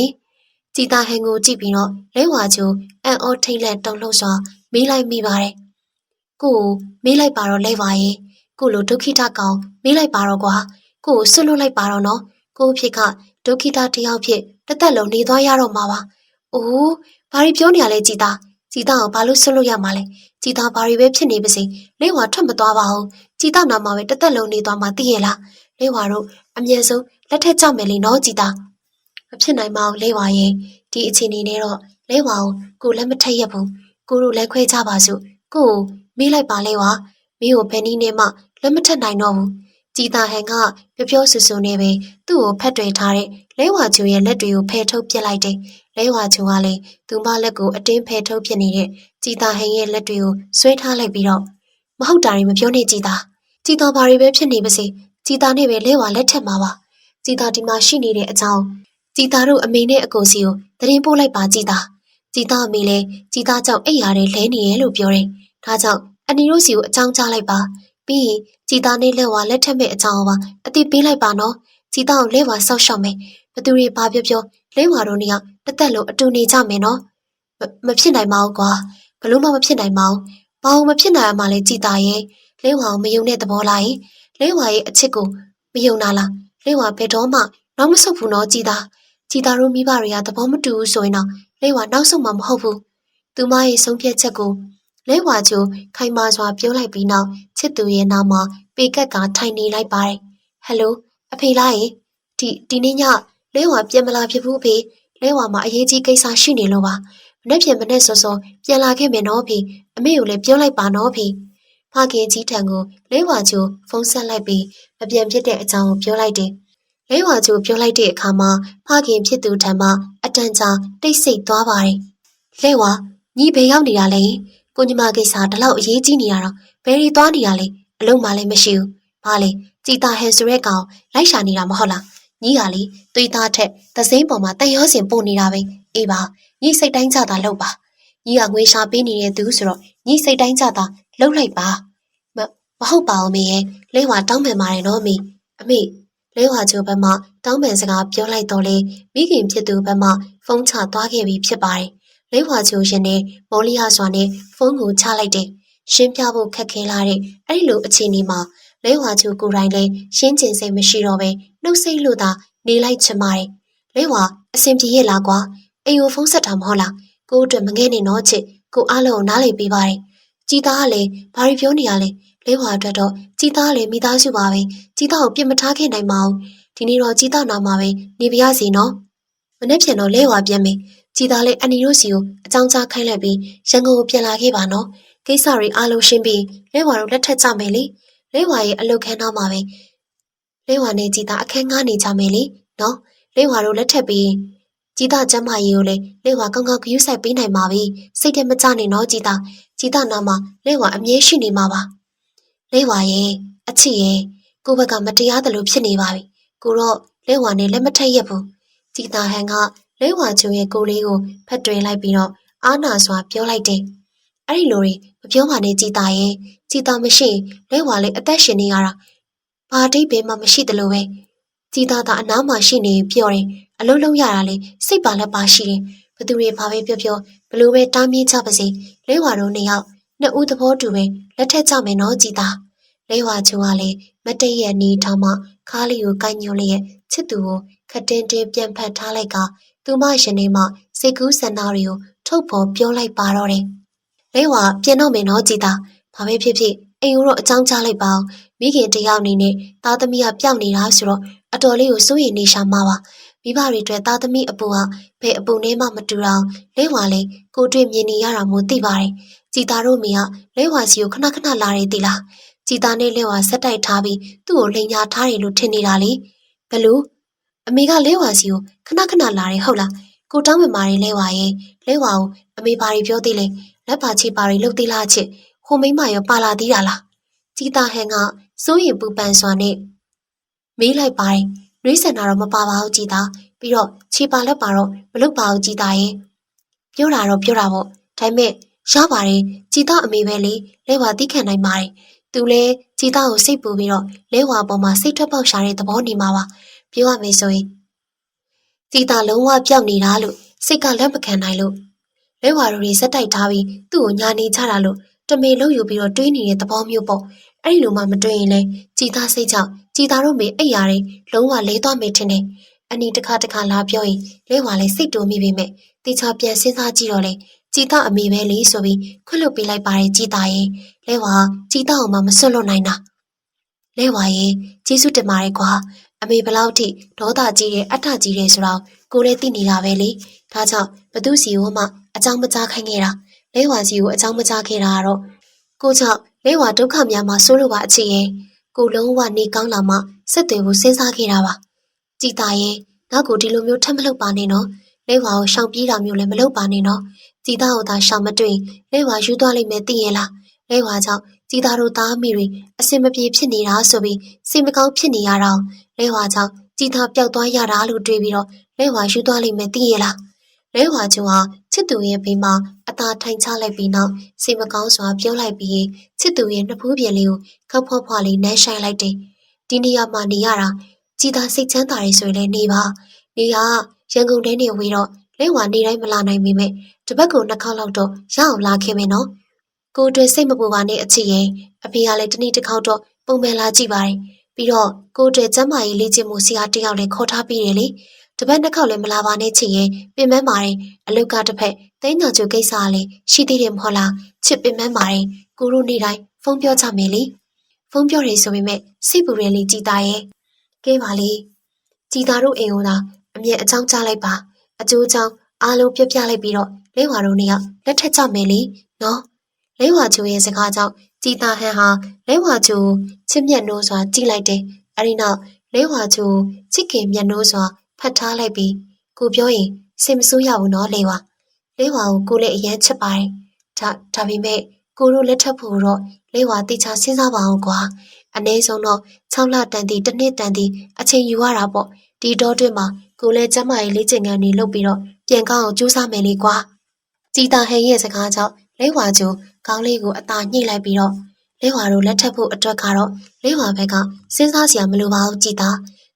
ကြည်သားဟန်ကိုကြည့်ပြီးတော့လဲဝါချိုအန်အောထိတ်လက်တုန်လှုပ်စွာမေးလိုက်မိပါတယ်ကိုကိုမေးလိုက်ပါတော့လဲဝါရဲ့ကိုလိုဒုက္ခိတကောင်မေးလိုက်ပါတော့ကွာ ကိုကိုဆွတ်လွတ်လိုက်ပါတော့နော်ကိုအဖြစ်ကဒုက္ခိတတယောက်ဖြစ်တစ်သက်လုံးနေသွားရတော့မှာပါ။အိုးဘာရီပြောနေရလဲကြည်သားကြည်သားကိုဘာလို့ဆွတ်လို့ရမှာလဲကြည်သားဘာရီပဲဖြစ်နေပါစေလေးဝါထွက်မသွားပါဘူးကြည်သားနာမှာပဲတစ်သက်လုံးနေသွားမှာသိရလားလေးဝါတို့အမြဲဆုံးလက်ထက်ကြမယ်လေနော်ကြည်သားမဖြစ်နိုင်ပါဘူးလေးဝါရဲ့ဒီအချိန်နေနဲ့တော့လေးဝါကိုကိုလည်းမထက်ရဘူးကိုတို့လည်းခွဲကြပါစို့ကိုကိုမေးလိုက်ပါလေဝါမင်းကိုဘယ်နည်းနဲ့မှလက်မထက်နိုင်တော့ဘူး ကြည်သာဟန်ကပြောပြောဆူဆူနဲ့ပဲသူ့ကိုဖက်တွေထားတဲ့လဲဝါချိုရဲ့လက်တွေကိုဖယ်ထုတ်ပစ်လိုက်တယ်။လဲဝါချိုကလည်းသူမလက်ကိုအတင်းဖယ်ထုတ်ပစ်နေတဲ့ကြည်သာဟန်ရဲ့လက်တွေကိုဆွဲထားလိုက်ပြီးတော့မဟုတ်တာတွေမပြောနဲ့ကြည်သာ။ကြည်သာဘာတွေပဲဖြစ်နေပါစေကြည်သာနဲ့ပဲလဲဝါလက်ထက်မှာပါ။ကြည်သာဒီမှာရှိနေတဲ့အကြောင်းကြည်သာတို့အမေနဲ့အကိုစီကိုသတင်းပို့လိုက်ပါကြည်သာ။ကြည်သာအမေလည်းကြည်သာကြောင့်အိပ်ရာတွေလဲနေရဲ့လို့ပြောတယ်။ဒါကြောင့်အနီတို့စီကိုအကြောင်းကြားလိုက်ပါ။ပြီးရင် ကြည်သားနဲ့လက်ဝါလက်ထက်မဲ့အကြောင်းပါအတိပေးလိုက်ပါနော်ကြည်သားကိုလက်ဝါဆောက်ရှောက်မယ်ဘသူတွေဘာပြောပြောလက်ဝါတို့နှစ်ယောက်တစ်သက်လုံးအတူနေကြမယ်နော်မဖြစ်နိုင်ပါဘူးကွာဘလို့မှမဖြစ်နိုင်ပါဘူးဘာလို့မဖြစ်နိုင်မှလဲကြည်သားရဲ့လက်ဝါကိုမယုံတဲ့သဘောလားလက်ဝါရဲ့အချစ်ကိုမယုံတာလားလက်ဝါဘယ်တော့မှနောက်မဆုတ်ဘူးနော်ကြည်သားကြည်သားတို့မိဘတွေကသဘောမတူဘူးဆိုရင်တော့လက်ဝါနောက်ဆုတ်မှာမဟုတ်ဘူးသူမရဲ့ဆုံးဖြတ်ချက်ကိုလဲဝါချိုခိုင်မာစွာပြောလိုက်ပြီးနောက်ချစ်သူရဲ့နားမှာ ပေကက်ကထိုင်နေလိုက်ပါတယ်။ဟယ်လိုအဖေလားရေဒီဒီနေ့ညလဲဝါပြန်မလာဖြစ်ဘူးဖေလဲဝါမှာအရေးကြီးကိစ္စရှိနေလို့ပါမနေ့ပြန်မနေ့စောစောပြန်လာခဲ့မယ်နော်ဖေအမေကိုလည်းပြောလိုက်ပါနော်ဖေဖခင်ကြီးထံကိုလဲဝါချိုဖုန်းဆက်လိုက်ပြီးမပြန်ဖြစ်တဲ့အကြောင်းကိုပြောလိုက်တယ်လဲဝါချိုပြောလိုက်တဲ့အခါမှာဖခင်ဖြစ်သူထံမှအတန်ကြာတိတ်ဆိတ်သွားပါတယ်လဲဝါညီဘယ်ရောက်နေတာလဲကိုညီမကိစ္စဒီလောက်အရေးကြီးနေရတော့ဘယ်ရီသွားနေရလဲ အလုံးမလည်းမရှိဘူး။ဘာလဲကြည်တာဟန်ဆိုရဲကောင်လိုက်ရှာနေတာမဟုတ်လား။ညီကလေသွေးသားထက်သစိမ်းပေါ်မှာတရောစင်ပို့နေတာပဲ။အေးပါညီစိတ်တိုင်းကြတာလုပ်ပါ။ညီကငွေရှာပေးနေတဲ့သူဆိုတော့ညီစိတ်တိုင်းကြတာလှုပ်လိုက်ပါ။မမဟုတ်ပါဘူးမေရဲ့လဲဝါတောင်းပန်ပါတယ်နော်မေ။အမေလဲဝါချိုဘက်မှတောင်းပန်စကားပြောလိုက်တော့လေမိခင်ဖြစ်သူဘက်မှဖုန်းချသွားခဲ့ပြီဖြစ်ပါတယ်။လဲဝါချိုရှင်နဲ့မော်လီယာစွာနဲ့ဖုန်းကိုချလိုက်တယ်။ ရှင်းပြဖို့ခက်ခဲလာတဲ့အဲ့ဒီလိုအခြေအနေမှာလဲဝါချူကိုယ်တိုင်လည်းရှင်းကျင်စိတ်မရှိတော့ပဲနှုတ်ဆိတ်လို့သာနေလိုက်ချင်ပါတယ်လဲဝါအဆင်ပြေရဲ့လားကွာအိမ်ကိုဖုန်းဆက်တာမဟုတ်လားကို့အတွက်မငဲ့နဲ့တော့ချစ်ကိုအားလုံးကိုနားလေပေးပါတယ်ကြည်သားကလည်းဘာတွေပြောနေရလဲလဲဝါအတွက်တော့ကြည်သားကလည်းမိသားစုပါပဲကြည်သားကိုပြစ်မထားခဲ့နိုင်ပါဘူးဒီနေ့တော့ကြည်သားနာမှာပဲနေပြရစီနော်မနေ့ပြန်တော့လဲဝါပြန်မယ်ကြည်သားလည်းအန်နီတို့စီကိုအကြောင်းကြားခိုင်းလိုက်ပြီးရန်ကုန်ကိုပြန်လာခဲ့ပါနော် ကိစ္စတွေအားလုံးရှင်းပြီးလဲဝါတို့လက်ထက်ကြမယ်လေလဲဝါရဲ့အလုတ်ခန်းသားမှာပဲလဲဝါနဲ့ကြည်သားအခန်းငှားနေကြမယ်လေနော်လဲဝါတို့လက်ထက်ပြီးကြည်သားကျမ်းမာရေးကိုလည်းလဲဝါကောင်းကောင်းဂရုစိုက်ပေးနိုင်ပါပြီစိတ်ထဲမကြနဲ့နော်ကြည်သားကြည်သားနာမှာလဲဝါအမြဲရှိနေမှာပါလဲဝါရဲ့အချစ်ရဲ့ကိုယ့်ဘက်ကမတရားသလိုဖြစ်နေပါပြီကိုတော့လဲဝါနဲ့လက်မထက်ရက်ဘူးကြည်သားဟန်ကလဲဝါချုံရဲ့ကိုယ်လေးကိုဖတ်တွင်လိုက်ပြီးတော့အာနာစွာပြောလိုက်တယ် အဲ့ဒီလိုတွေမပြောပါနဲ့ကြည်သားရဲ့ကြည်သားမရှိရင်လဲဝါလေးအသက်ရှင်နေရတာဘာအတိတ်ပဲမှမရှိသလိုပဲကြည်သားသာအနားမှာရှိနေရင်ပြောတယ်အလုံးလုံးရတာလေစိတ်ပါလက်ပါရှိတယ်ဘသူတွေဘာပဲပြောပြောဘလို့ပဲတားမြင့်ကြပါစေလဲဝါတို့နှစ်ယောက်နှစ်ဦးသဘောတူပဲလက်ထက်ကြမယ်နော်ကြည်သားလဲဝါချူကလည်းမတည့်ရဲ့နေထောင်မှခါးလေးကိုကိုင်းညွှန်လျက်ချစ်သူကိုခတ်တင်းတင်းပြန်ဖက်ထားလိုက်ကသူမရှင်နေမှစိတ်ကူးဆန္ဒတွေကိုထုတ်ဖော်ပြောလိုက်ပါတော့တယ်။ လဲဝါပြန်တော့မယ်နော်ကြည်သား။ဘာပဲဖြစ်ဖြစ်အိမ်ကိုတော့အကြောင်းကြားလိုက်ပါအောင်။မိခင်တယောက်အနေနဲ့သားသမီးကပျောက်နေတာဆိုတော့အတော်လေးကိုစိုးရိမ်နေရှာမှာပါ။မိဘတွေအတွက်သားသမီးအပူကဘယ်အပူနဲ့မှမတူတော့လဲဝါလေးကိုတွေ့မြင်နေရတာမို့သိပါတယ်။ကြည်သားတို့မိကလဲဝါစီကိုခဏခဏလာတယ်သိလား။ကြည်သားနဲ့လဲဝါဆက်တိုက်ထားပြီးသူ့ကိုလိန်ညာထားတယ်လို့ထင်နေတာလေ။ဘလို့အမေကလဲဝါစီကိုခဏခဏလာတယ်ဟုတ်လားကိုတောင်းမမာတယ်လဲဝါရဲ့လဲဝါကိုအမေဘာတွေပြောသေးလဲ လက်ပါချီပါတွေလှုပ်သေးလားချစ်ဟိုမိမရောပါလာသေးတာလားជីတာဟန်ကစိုးရင်ပူပန်စွာနဲ့မေးလိုက်ပါတယ်နှွေးဆန်တာတော့မပါပါဘူးជីတာပြီးတော့ချီပါလက်ပါတော့မလုပ်ပါဘူးជីတာရဲ့ပြောတာတော့ပြောတာပေါ့ဒါပေမဲ့ရပါတယ်ជីတာအမေပဲလေလဲဝါသိခံနိုင်ပါတယ်သူလဲជីတာကိုစိတ်ပူပြီးတော့လဲဝါပေါ်မှာစိတ်ထွက်ပေါက်ရှာတဲ့သဘောနေမှာပါပြောရမယ်ဆိုရင်ကြည်သာလုံးဝပြောက်နေတာလို့စိတ်ကလက်မခံနိုင်လို့ လဲဝါတို့တွေစက်တိုက်ထားပြီးသူ့ကိုညာနေကြတာလို့တမေလုံးယူပြီးတော့တွေးနေတဲ့သဘောမျိုးပေါ့အဲ့ဒီလိုမှမတွေးရင်လဲကြည်သာစိတ်ကြောင့်ကြည်သာတို့မေအိပ်ရာတွေလုံးဝလဲသွားမေထင်တယ်အနီတစ်ခါတစ်ခါလာပြောရင်လဲဝါလဲစိတ်တူမိပေမဲ့တေချာပြန်စဉ်းစားကြည့်တော့လေကြည်သာအမေပဲလေဆိုပြီးခွတ်လွတ်ပေးလိုက်ပါတယ်ကြည်သာရဲ့လဲဝါကြည်သာအောင်မှမစွန့်လွတ်နိုင်တာလဲဝါရဲ့ကျေးဇူးတင်ပါတယ်ကွာအမေဘလောက်ထိဒေါသကြီးတယ်အထကြီးတယ်ဆိုတော့ကိုလည်းသိနေတာပဲလေဒါကြောင့်ဘသူစီကိုမှ အကြောင်းမကြားခိုင်းခဲ့တာလဲဝါစီကိုအကြောင်းမကြားခဲ့တာကတော့ကိုကြောင့်လဲဝါဒုက္ခများမှာစိုးလို့ပါအချစ်ရဲ့ကိုလုံးဝနေကောင်းလာမှဆက်သွယ်ဖို့စဉ်းစားခဲ့တာပါကြည်တာရဲ့နောက်ကိုဒီလိုမျိုးထပ်မလုပ်ပါနဲ့နော်လဲဝါကိုရှောင်ပြေးတာမျိုးလည်းမလုပ်ပါနဲ့နော်ကြည်သားကိုသာရှောင်မတွေ့လဲဝါယူသွားလိမ့်မယ်သိရဲ့လားလဲဝါကြောင့်ကြည်သားတို့သားမိတွေအစင်မပြေဖြစ်နေတာဆိုပြီးစိတ်မကောင်းဖြစ်နေရတော့လဲဝါကြောင့်ကြည်သားပျောက်သွားရတာလို့တွေးပြီးတော့လဲဝါယူသွားလိမ့်မယ်သိရဲ့လား လဲဝါကျုံဟာချစ်သူရဲ့ဘေးမှာအသာထိုင်ချလိုက်ပြီးနောက်စိတ်မကောင်းစွာပြုံးလိုက်ပြီးချစ်သူရဲ့နှဖူးပြင်လေးကိုခောက်ဖွားဖွားလေးနှမ်းဆိုင်လိုက်တယ်ဒီနေရာမှာနေရတာကြည်သားစိတ်ချမ်းသာရေးဆိုရင်လည်းနေပါနေဟာရန်ကုန်ထဲနေဝေးတော့လဲဝါနေတိုင်းမလာနိုင်မိမဲ့တပတ်ကိုနှစ်ခေါက်လောက်တော့ရအောင်လာခဲ့မယ်နော်ကိုအတွက်စိတ်မပူပါနဲ့အချစ်ရဲ့အဖေကလည်းတနေ့တစ်ခေါက်တော့ပုံမှန်လာကြည့်ပါတယ်ပြီးတော့ကိုအတွက်ကျမ်းမာရေးလေ့ကျင့်မှုဆရာတယောက်လည်းခေါ်ထားပြီးတယ်လေ တပတ်နှစ်ခေါက်လည်းမလာပါနဲ့ချစ်ရဲ့ပင်မန်းပါတယ်အလုတ်ကတစ်ဖက်သိန်းညာကျိုကိစ္စလည်းရှိသေးတယ်မဟုတ်လားချစ်ပင်မန်းပါတယ်ကိုရိုနေတိုင်းဖုန်းပြောကြမယ်လေဖုန်းပြောရဆိုပေမဲ့စိပူရဲလေးကြည်သားရဲ့ကဲပါလေကြည်သားတို့အိမ်ကိုသာအမြဲအကြောင်းကြားလိုက်ပါအကျိုးကြောင့်အားလုံးပြပြလိုက်ပြီးတော့လဲဝါတို့နေရလက်ထက်ကြမယ်လေနော်လဲဝါချိုရဲ့စကားကြောင့်ကြည်သားဟန်ဟာလဲဝါချိုချစ်မြတ်နိုးစွာကြည့်လိုက်တယ်အဲဒီနောက်လဲဝါချိုချစ်ခင်မြတ်နိုးစွာ ဖတ်ထားလိုက်ပြီးကိုပြောရင်စိတ်မဆိုးရဘူးနော်လေဝါလဲဝါကိုကိုလည်းအရင်ချစ်ပါတယ်ဒါဒါပေမဲ့ကိုတို့လက်ထပ်ဖို့တော့လဲဝါတိချစဉ်းစားပါအောင်ကွာအနည်းဆုံးတော့6လတန်တီတစ်နှစ်တန်တီအချိန်ယူရတာပေါ့ဒီတော့တွင်မှာကိုလည်းကျမရဲ့လေ့ကျင့်ခန်းတွေလုပ်ပြီးတော့ပြန်ကောင်းအောင်ကြိုးစားမယ်လေကွာကြည်တာဟန်ရဲ့စကားကြောင့်လဲဝါကျိုကောင်းလေးကိုအသာညှိလိုက်ပြီးတော့လဲဝါတို့လက်ထပ်ဖို့အတွက်ကတော့လဲဝါဘက်ကစဉ်းစားစရာမလိုပါဘူးကြည်တာ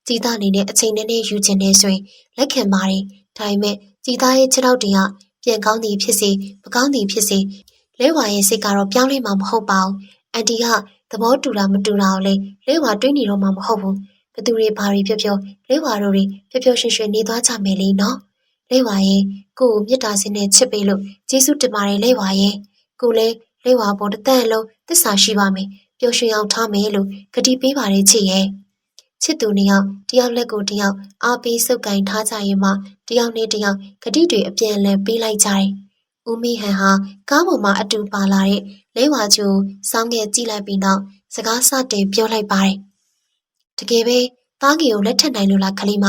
ကြည်တာအနေနဲ့အချိန်နဲ့နဲ့ယူချင်နေဆိုရင်လက်ခံပါတယ်ဒါပေမဲ့ကြည်တာရဲ့ခြေထောက်တွေကပြန်ကောင်းသည်ဖြစ်စေမကောင်းသည်ဖြစ်စေလဲဝါရဲ့စိတ်ကတော့ပြောင်းလဲမှာမဟုတ်ပါဘူးအန်တီကသဘောတူတာမတူတာကိုလေလဲဝါတွေးနေတော့မှမဟုတ်ဘူးဘသူတွေဘာတွေပြောပြောလဲဝါတို့တွေပြောပြောရွှင်ရွှင်နေသွားကြမယ်လေနော်လဲဝါရဲ့ကိုကိုမြတ်တာစင်းနဲ့ချစ်ပေးလို့ကျေးဇူးတင်ပါတယ်လဲဝါရဲ့ကိုလည်းလဲဝါပေါ်တစ်သက်လုံးသစ္စာရှိပါမယ်ပျော်ရွှင်အောင်ထားမယ်လို့ကတိပေးပါတယ်ချစ်ရဲ့ ချစ်သူနှစ်ယောက်တယောက်လက်ကိုတယောက်အားပေးစုပ်ကင်ထားကြရင်မှတယောက်နဲ့တယောက်ဂတိတွေအပြန်အလှန်ပေးလိုက်ကြတယ်။ဦးမီဟန်ဟာကားပေါ်မှာအတူပါလာတဲ့လဲဝါကျူစောင်းငယ်ကြည့်လိုက်ပြီးနောက်စကားစတင်ပြောလိုက်ပါတယ်။တကယ်ပဲသားငယ်ကိုလက်ထပ်နိုင်လို့လားခလေးမ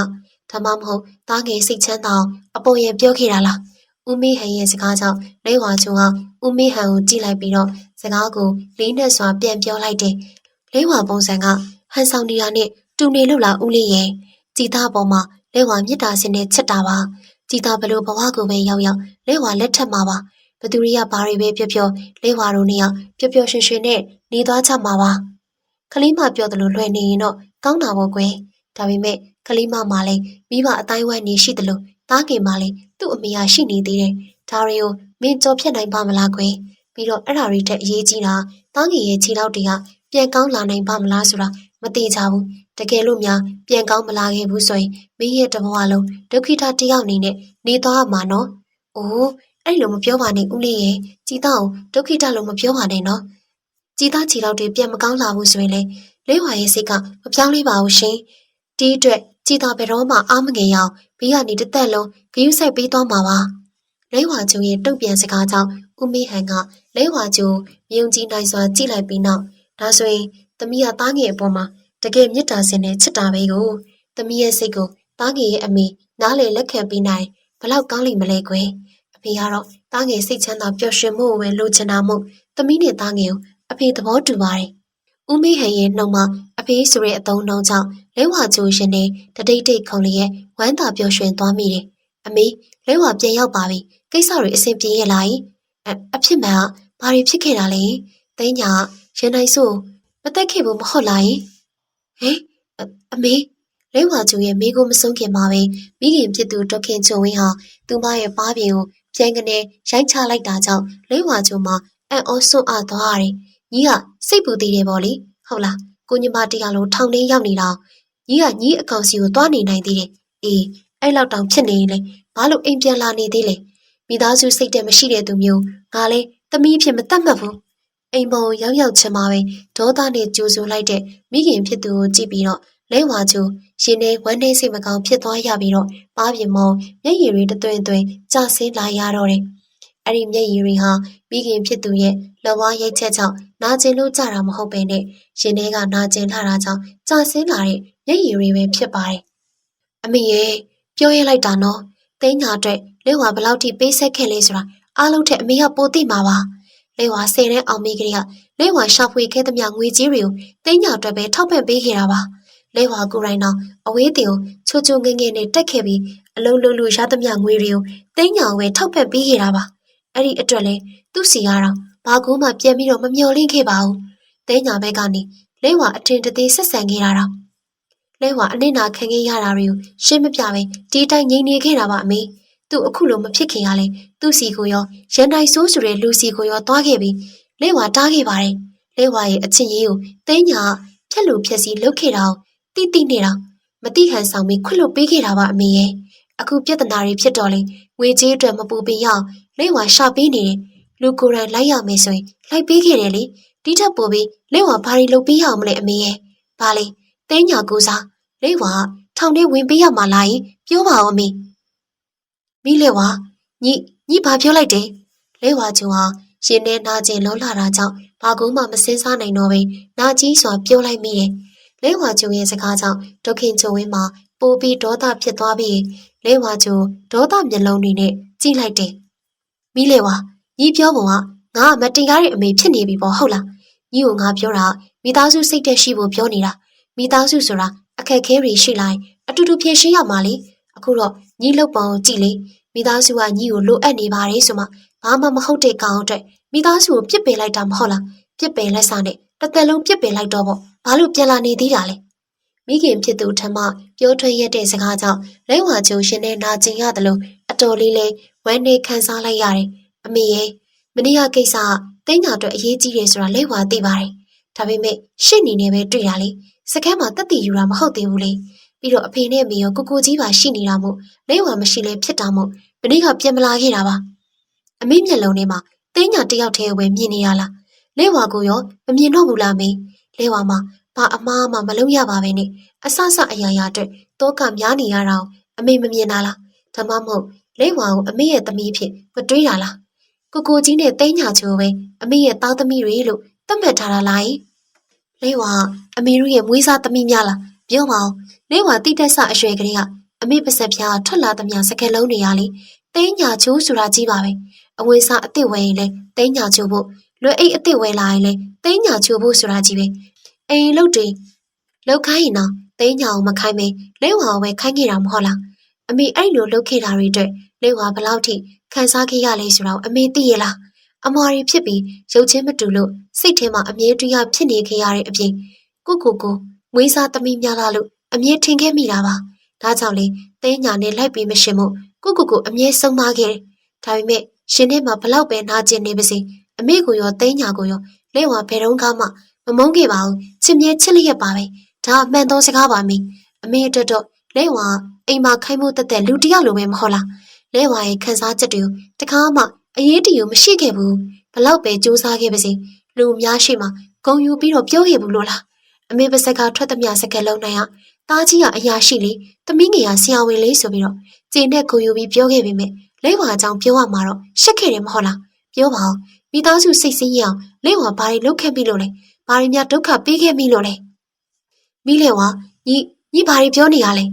ဒါမှမဟုတ်သားငယ်စိတ်ချမ်းသာအောင်အပေါ်ရင်ပြောခဲ့တာလား။ဦးမီဟန်ရဲ့စကားကြောင့်လဲဝါကျူဟာဦးမီဟန်ကိုကြည့်လိုက်ပြီးတော့စကားကိုလေးနဲ့စွာပြန်ပြောလိုက်တယ်။လဲဝါပုံစံကဟန်ဆောင်နေတာနဲ့ တူနေလို့လားဦးလေးရဲ့ကြည်သားပေါ်မှာလဲဝါမြစ်တာစင်နဲ့ချက်တာပါကြည်သားဘလို့ဘဝကိုပဲရောက်ရောက်လဲဝါလက်ထက်မှာပါဘသူရိယဘာတွေပဲပြောပြောလဲဝါတို့နှစ်ယောက်ပျော်ပျော်ရွှင်ရွှင်နဲ့နေသွားကြမှာပါခလေးမပြောသလိုလွယ်နေရင်တော့ကောင်းတာပေါ့ကွယ်ဒါပေမဲ့ခလေးမမှလည်းမိဘအတိုင်းဝိုင်းနေရှိသလိုတားခင်မှလည်းသူ့အမေရရှိနေသေးတယ်ဒါတွေကိုမင်းကြော်ဖြတ်နိုင်ပါမလားကွယ်ပြီးတော့အဲ့ဓာတွေတက်အရေးကြီးတာတားငယ်ရဲ့ခြေထောက်တွေကပြန်ကောင်းလာနိုင်ပါမလားဆိုတာမသိကြဘူး တကယ်လို့များပြန်ကောင်းမလာခဲ့ဘူးဆိုရင်မင်းရဲ့တဘဝလုံးဒုက္ခိတတယောက်အနေနဲ့နေသွားမှာနော်။အိုးအဲ့လိုမပြောပါနဲ့ဦးလေးရဲ့ကြည်သားကိုဒုက္ခိတလို့မပြောပါနဲ့နော်။ကြည်သားခြေထောက်တွေပြန်မကောင်းလာဘူးဆိုရင်လေလေးဝါရဲ့စိတ်ကမပြောင်းလဲပါဘူးရှင်။ဒီအတွက်ကြည်သားဘယ်တော့မှအားမငယ်ရအောင်ဘေးကနေတစ်သက်လုံးဂရုစိုက်ပေးသွားမှာပါ။လေးဝါကျုံရဲ့တုတ်ပြန်စကားကြောင့်ဦးမေဟန်ကလေးဝါကျုံမြုံကြည့်နိုင်စွာကြည့်လိုက်ပြီးနောက်ဒါဆိုရင်သမီးကသားငယ်အပေါ်မှာ တကယ်မေတ္တာစင်နဲ့ချစ်တာပဲကိုသမီးရဲ့စိတ်ကိုတားငယ်ရဲ့အမေနားလေလက်ခံပေးနိုင်ဘလောက်ကောင်းလိမ့်မလဲကွယ်အဖေကတော့တားငယ်စိတ်ချမ်းသာပျော်ရွှင်မှုကိုပဲလိုချင်တာမို့သမီးနဲ့တားငယ်ကိုအဖေသဘောတူပါတယ်ဦးမေဟန်ရဲ့နှုတ်မှာအဖေဆိုတဲ့အတုံးနှုံးကြောင့်လဲဝါကျိုးရှင်နဲ့တတိတ်တိတ်ခုံလျက်ဝမ်းသာပျော်ရွှင်သွားမိတယ်အမေလဲဝါပြန်ရောက်ပါပြီကိစ္စတွေအဆင်ပြေရဲ့လားအအဖြစ်မှန်ကဘာတွေဖြစ်ခဲ့တာလဲသိညာရင်နိုင်စို့မတက်ခဲ့ဘူးမဟုတ်လား ဟင်အမေလဲဝါကျူရဲ့မိကိုမဆုံးခင်မှာပဲမိခင်ဖြစ်သူဒေါခင်ချုံဝင်းဟာသူမရဲ့ပါးပြင်ကိုပြန်ကနေရိုက်ချလိုက်တာကြောင့်လဲဝါကျူမှာအံ့ဩဆွန့်အားသွားရတယ်။ညီကစိတ်ပူသေးတယ်ပေါ့လေ။ဟုတ်လား။ကိုညီမတရားလုံးထောင်ထဲရောက်နေတာ။ညီကညီအကောင်စီကိုသွားနေနိုင်သေးတယ်။အေးအဲ့လောက်တောင်ဖြစ်နေရင်လေဘာလို့အိမ်ပြန်လာနေသေးလဲ။မိသားစုစိတ်တဲ့မရှိတဲ့သူမျိုးငါလဲသမီးဖြစ်မတတ်မှတ်ဘူး။ အိမ်ပေါ်ရောက်ရောက်ချင်မှာပဲဒေါသနဲ့ကြိုးဆိုလိုက်တဲ့မိခင်ဖြစ်သူကိုကြည့်ပြီးတော့လဲဝါကျူရင်ထဲဝမ်းထဲစိတ်မကောင်းဖြစ်သွားရပြီးတော့ပါးပြင်မောမျက်ရည်တွေတသွင်းသွင်းကျဆင်းလာရတော့တယ်။အဲ့ဒီမျက်ရည်တွေဟာမိခင်ဖြစ်သူရဲ့လက်ဝါးရိတ်ချက်ကြောင့်နာကျင်လို့ကြတာမဟုတ်ပဲနဲ့ရင်ထဲကနာကျင်လာတာကြောင့်ကျဆင်းလာတဲ့မျက်ရည်တွေပဲဖြစ်ပါတယ်။အမေရဲ့ပြောရလိုက်တာနော်။သိန်းညာအတွက်လဲဝါဘလောက်ထိပေးဆက်ခဲ့လဲဆိုတာအားလုံးထက်အမေကပိုသိမှာပါ။ လဲဝါဆယ်တန်းအောင်မိကလေးကလဲဝါရှာဖွေခဲ့သမျှငွေကြီးတွေကိုသိန်းညာအတွက်ပဲထောက်ပံ့ပေးခဲ့တာပါ။လဲဝါကိုရိုင်းတော့အဝေးတင်ကိုချိုချိုငငယ်နဲ့တက်ခဲ့ပြီးအလုံးလုံးလို့ရသမျှငွေတွေကိုတင်းညာဝဲထောက်ဖက်ပေးခဲ့တာပါအဲ့ဒီအတွက်လဲသူ့စီကတော့ဘာကူမှပြန်ပြီးတော့မမျော်လင့်ခဲ့ပါဘူးတင်းညာဘက်ကနေလဲဝါအထင်တသေးဆက်ဆံခဲ့တာတော့လဲဝါအနစ်နာခံခဲ့ရတာတွေကိုရှင်းမပြပဲဒီတိုင်းငြိမ်နေခဲ့တာပါအမေ သူ့အခုလိုမဖြစ်ခင်ကလဲသူ့စီကိုရောရန်တိုင်ဆိုးဆိုတဲ့လူစီကိုရောသွားခဲ့ပြီးလဲဝါတားခဲ့ပါတယ်လဲဝါရဲ့အချင်းကြီးကိုတင်းညာဖြက်လို့ဖြက်စီလုတ်ခဲ့တာတိတိနေတာမတိဟန်ဆောင်ပြီးခွတ်လို့ပေးခဲ့တာပါအမေရဲ့အခုပြဿနာတွေဖြစ်တော့လေငွေကြေးအတွက်မပူပင်ရအောင်လက်ဝါရှာပေးနေတယ်လူကိုယ်တိုင်လိုက်ရမယ်ဆိုရင်လိုက်ပေးခဲ့တယ်လေဒီထက်ပိုပြီးလက်ဝါဘာတွေလုပ်ပေးရအောင်မလဲအမေရဲ့ဘာလဲတင်းညာကူစားလက်ဝါထောင်ထဲဝင်ပေးရမှာလားယင်ပြောပါဦးအမေ မိလက်ဝါညီညီဘာပြောလိုက်တယ်လက်ဝါကျုံဟာရင်ထဲနာကျင်လုံးလာတာကြောင့်ဘာကူမှမစင်းစားနိုင်တော့ပဲနာကြီးစွာပြောလိုက်မိတယ်လဲဝါကျုံရဲ့စကားကြောင့်ဒုခင်ကျုံဝင်းမှာပိုပြီးဒေါသဖြစ်သွားပြီးလဲဝါကျုံဒေါသမျက်လုံးတွေနဲ့ကြည့်လိုက်တယ်။မိလဲဝါညီပြောပုံကငါမတင်ကားတဲ့အမေဖြစ်နေပြီပေါ့ဟုတ်လား။ညီကိုငါပြောတာမိသားစုစိတ်တက်ရှိဖို့ပြောနေတာမိသားစုဆိုတာအခက်ခဲတွေရှိလိုက်အတူတူဖြေရှင်းရမှာလေအခုတော့ ညီလောက်ပုံကိုကြည့်လေမိသားစုကညီကိုလိုအပ်နေပါတယ်ဆိုမှဘာမှမဟုတ်တဲ့ကောင်အတွက်မိသားစုကိုပြစ်ပယ်လိုက်တာမဟုတ်လားပြစ်ပယ်လက်စားနဲ့တစ်သက်လုံးပြစ်ပယ်လိုက်တော့ပေါ့ဘာလို့ပြန်လာနေသေးတာလဲမိခင်ဖြစ်သူထမပြောထွက်ရတဲ့စကားကြောင့်လဲဝါကျုံရှင်နဲ့နာကျင်ရတယ်လို့အတော်လေးလေးဝမ်းနေခံစားလိုက်ရတယ်အမေရဲ့မနေ့ကကိစ္စကတင်းညာအတွက်အရေးကြီးတယ်ဆိုတာလဲဝါသိပါတယ်ဒါပေမဲ့ရှင့်နေနေပဲတွေ့တာလေစကမ်းမှာတက်တီယူတာမဟုတ်သေးဘူးလေ ပြီးတော့အဖေနဲ့အမေရောကိုကိုကြီးပါရှိနေတာမို့လက်ဝါမရှိလဲဖြစ်တာမို့မနေ့ကပြန်မလာခဲ့တာပါအမေမျက်လုံးထဲမှာတင်းညာတယောက်တည်းပဲမြင်နေရလားလက်ဝါကိုရောမမြင်တော့ဘူးလားမေလက်ဝါမှာဘာအမားမှမလုပ်ရပါပဲနဲ့အဆဆအရာရာအတွက်တောကများနေရတာကိုအမေမမြင်တာလားဒါမှမဟုတ်လက်ဝါကိုအမေရဲ့သမီးဖြစ်မတွေးတာလားကိုကိုကြီးနဲ့တင်းညာချိုပဲအမေရဲ့သားသမီးတွေလို့သတ်မှတ်ထားတာလားလက်ဝါအမေတို့ရဲ့မွေးစားသမီးများလား ပြောပါဦးလက်ဝါတိတက်ဆအရွယ်ကလေးကအမေပါဆက်ပြားထွက်လာသမျှစကက်လုံးတွေရလေတင်းညာချိုးဆိုတာကြီးပါပဲအဝေးစားအစ်စ်ဝဲရင်လဲတင်းညာချိုးဖို့လွယ်အိတ်အစ်စ်ဝဲလာရင်လဲတင်းညာချိုးဖို့ဆိုတာကြီးပဲအိမ်လုတ်တွေလောက်ခိုင်းရင်တော့တင်းညာကိုမခိုင်းမေလက်ဝါကိုပဲခိုင်းခဲ့တာမဟုတ်လားအမေအဲ့လိုလုပ်ခဲ့တာတွေအတွက်လက်ဝါဘယ်လောက်ထိခံစားခဲ့ရလဲဆိုတော့အမေသိရလားအမွာရီဖြစ်ပြီးရုပ်ချင်းမတူလို့စိတ်ထဲမှာအမြဲတမ်းဖြစ်နေခဲ့ရတဲ့အပြင်ကိုကိုကို မွေးစားသမီးများလားလို့အမြဲထင်ခဲ့မိတာပါဒါကြောင့်လေတင်းညာနဲ့လိုက်ပြီးမရှင်မို့ကိုကိုကိုအမြဲဆုံးမခဲ့တယ်ဒါပေမဲ့ရှင်ထဲမှာဘလောက်ပဲနာကျင်နေပါစေအမေကိုရောတင်းညာကိုရောလက်ဝါဘယ်တော့မှမမုန်းခဲ့ပါဘူးချစ်မြဲချစ်လျက်ပါပဲဒါအမှန်သောစကားပါမင်းအမေအတွက်တော့လက်ဝါအိမ်မှာခိုင်းမှုတက်တဲ့လူတစ်ယောက်လိုပဲမဟုတ်လားလက်ဝါရဲ့ခန်းစားချက်တွေကိုတခါမှအရေးတယူမရှိခဲ့ဘူးဘလောက်ပဲစူးစမ်းခဲ့ပါစေလူအများရှိမှဂုံယူပြီးတော့ပြောခဲ့ဘူးလို့လား အမေပါစကားထွက်သမျှစကလုံးနိုင်အောင်တားကြီးကအရာရှိလေသမီးငယ်ကဆရာဝန်လေးဆိုပြီးတော့ကျင်းနဲ့ဂုံယူပြီးပြောခဲ့ပေမဲ့လက်ဝါအကြောင်းပြောရမှာတော့ရှက်ခဲ့တယ်မဟုတ်လားပြောပါဦးမိသားစုစိတ်ဆင်းရအောင်လက်ဝါဘာတွေလုပ်ခဲ့ပြီလို့လဲဘာတွေများဒုက္ခပေးခဲ့ပြီလို့လဲမိလေဝါညီညီဘာတွေပြောနေရလဲ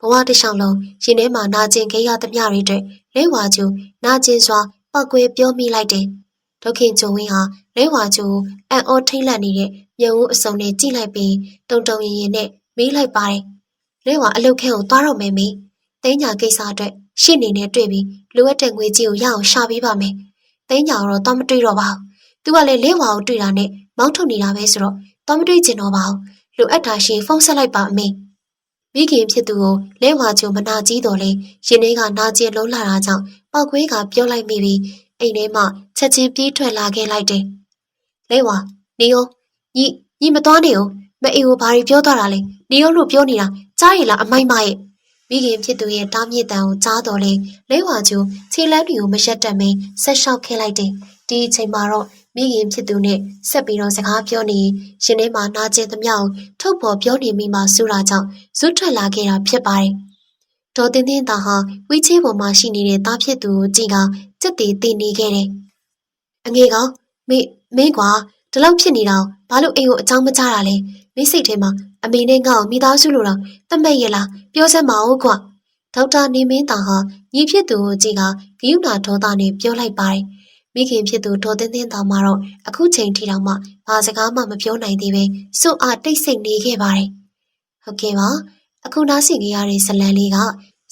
ဘဝတစ်လျှောက်လုံးရင်ထဲမှာနာကျင်ခဲ့ရသမျှတွေအတွက်လက်ဝါကျူနာကျင်စွာပောက်ကွဲပြောမိလိုက်တယ် ဒုက္ခင်ကျုံဝင်းဟာလက်ဝါကျူအံ့ဩထိတ်လန့်နေတဲ့မြုံဦးအစုံနဲ့ကြည့်လိုက်ပြီးတုံတုံရင်ရင်နဲ့မေးလိုက်ပါတယ်လက်ဝါအလုတ်ခဲကိုသွားတော့မယ်မေးတင်းညာကိစ္စအတွက်ရှင့်နေနဲ့တွေ့ပြီးလိုအပ်တဲ့ငွေကြီးကိုရအောင်ရှာပေးပါမယ်တင်းညာတော့တော့မတွေ့တော့ပါဘူးသူကလည်းလက်ဝါကိုတွေ့တာနဲ့မောင်းထုတ်နေတာပဲဆိုတော့တော့မတွေ့ကျင်တော့ပါဘူးလိုအပ်တာရှင်ဖုန်းဆက်လိုက်ပါအမေမိခင်ဖြစ်သူကိုလဲဝါချုံမနာကြီးတော်လဲရင်ထဲကနာကျင်လုံးလာတာကြောင့်ပောက်ခွေးကပြောလိုက်မိပြီး အိမ်ထဲမှချက်ချင်းပြေးထွက်လာခဲ့လိုက်တယ်။လဲဝါနေရောညီညီမသွားနေအောင်မအေကိုဘာတွေပြောသွားတာလဲနေရောလို့ပြောနေတာကြားရလားအမိုက်မရဲ့မိခင်ဖြစ်သူရဲ့တားမြစ်တန်ကိုကြားတော်လဲလဲဝါချုံခြေလမ်းတွေကိုမရက်တက်မင်းဆက်လျှောက်ခဲ့လိုက်တယ်။ဒီအချိန်မှာတော့မိခင်ဖြစ်သူနဲ့ဆက်ပြီးတော့စကားပြောနေရှင်ထဲမှာနာကျင်သမျှကိုထုတ်ပေါ်ပြောနေမိမှစူတာကြောင့်ဇွတ်ထွက်လာခဲ့တာဖြစ်ပါတယ်။ ဒေါ်တင်းတင်းသားဟာဝီချေးပေါ်မှာရှိနေတဲ့သားဖြစ်သူကိုကြည့်ကစက်တီတင်နေခဲ့တယ်။အငယ်ကောင်မေမင်းကွာဒီလောက်ဖြစ်နေတာဘာလို့အိမ်ကိုအကြောင်းမကြားတာလဲမိစိတ်ထဲမှာအမေနဲ့ငါ့ကိုမိသားစုလိုတော့တတ်မဲ့ရလားပြောစမ်းမအောင်ကွာဒေါက်တာနေမင်းသားဟာညီဖြစ်သူကိုကြည့်ကဂယုဏဒေါသနဲ့ပြောလိုက်ပါတယ်။မိခင်ဖြစ်သူဒေါ်တင်းတင်းသားမှာတော့အခုချိန်ထိတောင်မှဘာစကားမှမပြောနိုင်သေးပဲစွန့်အားတိတ်ဆိတ်နေခဲ့ပါတယ်။ဟုတ်ကဲ့ပါအခုနားဆင်ကြရတဲ့ဇလန်လေးက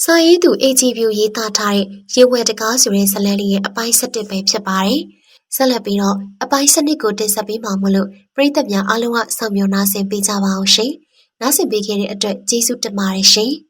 စာရေးသူ AGV ရေးသားထားတဲ့ရေဝဲတကားဆိုတဲ့ဇလန်လေးရဲ့အပိုင်း7ပဲဖြစ်ပါတယ်။ဆက်လက်ပြီးတော့အပိုင်း7ကိုတင်ဆက်ပေးမှာမို့လို့ပရိသတ်များအားလုံးကစောင့်မျှော်နားဆင်ပေးကြပါအောင်ရှင်။နားဆင်ပေးခဲ့တဲ့အတွက်ကျေးဇူးတင်ပါတယ်ရှင်။